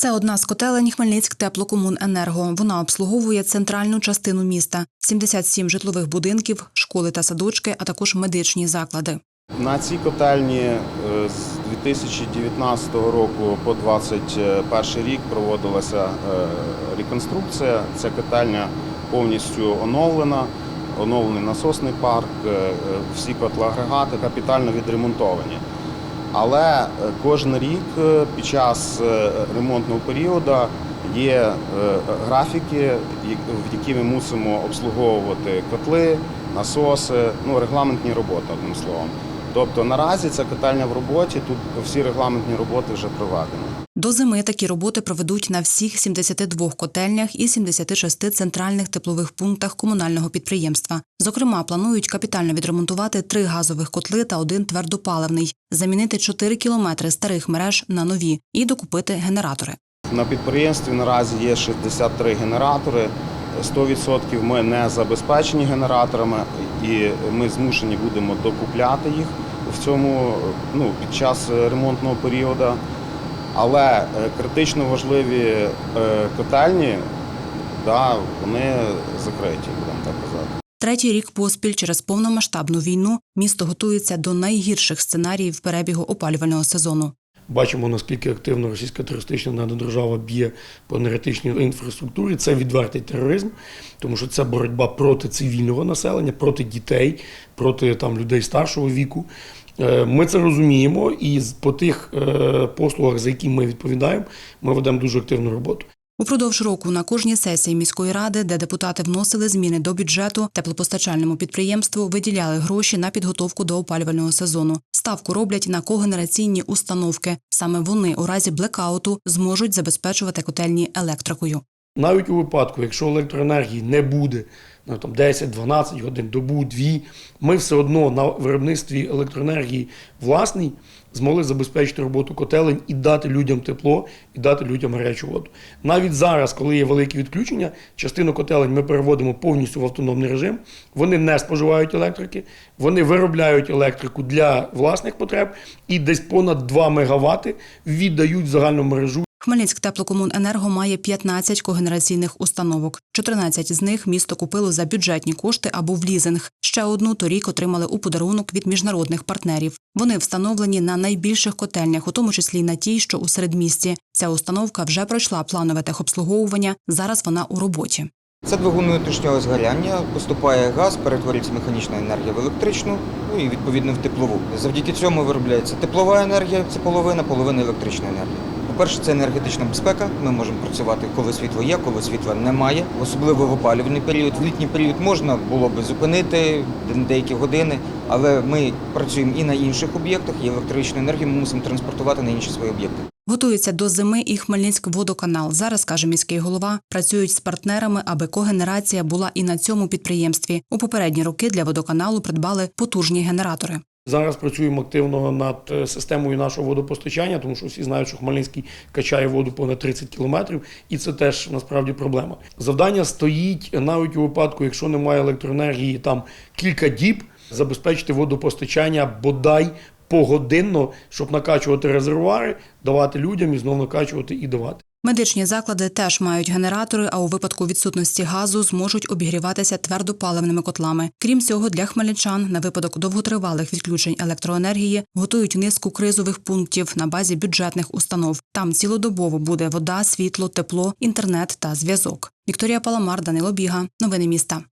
Це одна з котелень Хмельницьк теплокомуненерго. Вона обслуговує центральну частину міста, 77 житлових будинків, школи та садочки, а також медичні заклади. На цій котельні е, з 2019 року по 2021 рік проводилася е, реконструкція. Ця котельня повністю оновлена, оновлений насосний парк, е, всі котлоагрегати капітально відремонтовані. Але е, кожен рік е, під час е, ремонтного періоду є графіки, в які ми мусимо обслуговувати котли, насоси, ну регламентні роботи, одним словом. Тобто наразі ця котельня в роботі, тут всі регламентні роботи вже проведені. До зими такі роботи проведуть на всіх 72 котельнях і 76 центральних теплових пунктах комунального підприємства. Зокрема, планують капітально відремонтувати три газових котли та один твердопаливний, замінити 4 кілометри старих мереж на нові і докупити генератори. На підприємстві наразі є 63 генератори. 100% ми не забезпечені генераторами, і ми змушені будемо докупляти їх в цьому ну, під час ремонтного періоду. Але е, критично важливі е, котельні, да, вони закриті, будемо так казати. Третій рік поспіль через повномасштабну війну місто готується до найгірших сценаріїв перебігу опалювального сезону. Бачимо, наскільки активно російська терористична наддержава б'є по енергетичній інфраструктурі. Це відвертий тероризм, тому що це боротьба проти цивільного населення, проти дітей, проти там людей старшого віку. Е, Ми це розуміємо, і по тих е, послугах, за які ми відповідаємо, ми ведемо дуже активну роботу. Упродовж року на кожній сесії міської ради, де депутати вносили зміни до бюджету, теплопостачальному підприємству виділяли гроші на підготовку до опалювального сезону. Ставку роблять на когенераційні установки. Саме вони у разі блекауту зможуть забезпечувати котельні електрикою. Навіть у випадку, якщо електроенергії не буде ну, там 10-12 годин, добу, дві, ми все одно на виробництві електроенергії власній змогли забезпечити роботу котелень і дати людям тепло, і дати людям гарячу воду. Навіть зараз, коли є великі відключення, частину котелень ми переводимо повністю в автономний режим. Вони не споживають електрики, вони виробляють електрику для власних потреб і десь понад 2 МВт віддають в загальну мережу. Хмельницьк теплокомуненерго має 15 когенераційних установок. 14 з них місто купило за бюджетні кошти або в лізинг. Ще одну торік отримали у подарунок від міжнародних партнерів. Вони встановлені на найбільших котельнях, у тому числі на тій, що у середмісті. Ця установка вже пройшла планове техобслуговування. Зараз вона у роботі. Це двигун внутрішнього згоряння, поступає газ, перетворюється механічна енергія в електричну, ну і відповідно в теплову. Завдяки цьому виробляється теплова енергія, це половина, половина електрична енергія. По-перше, це енергетична безпека. Ми можемо працювати, коли світло є, коли світла немає. Особливо в опалювальний період. В літній період можна було би зупинити деякі години, але ми працюємо і на інших об'єктах, і електричну енергію ми мусимо транспортувати на інші свої об'єкти. Готується до зими і Хмельницьк-водоканал. Зараз каже міський голова, працюють з партнерами, аби когенерація була і на цьому підприємстві. У попередні роки для водоканалу придбали потужні генератори. Зараз працюємо активно над е, системою нашого водопостачання, тому що всі знають, що Хмельницький качає воду понад 30 кілометрів, і це теж насправді проблема. Завдання стоїть навіть у випадку, якщо немає електроенергії там кілька діб, забезпечити водопостачання бодай погодинно, щоб накачувати резервуари, давати людям і знову накачувати і давати. Медичні заклади теж мають генератори, а у випадку відсутності газу зможуть обігріватися твердопаливними котлами. Крім цього, для хмельничан на випадок довготривалих відключень електроенергії готують низку кризових пунктів на базі бюджетних установ. Там цілодобово буде вода, світло, тепло, інтернет та зв'язок. Вікторія Паламар, Данило Біга. Новини міста.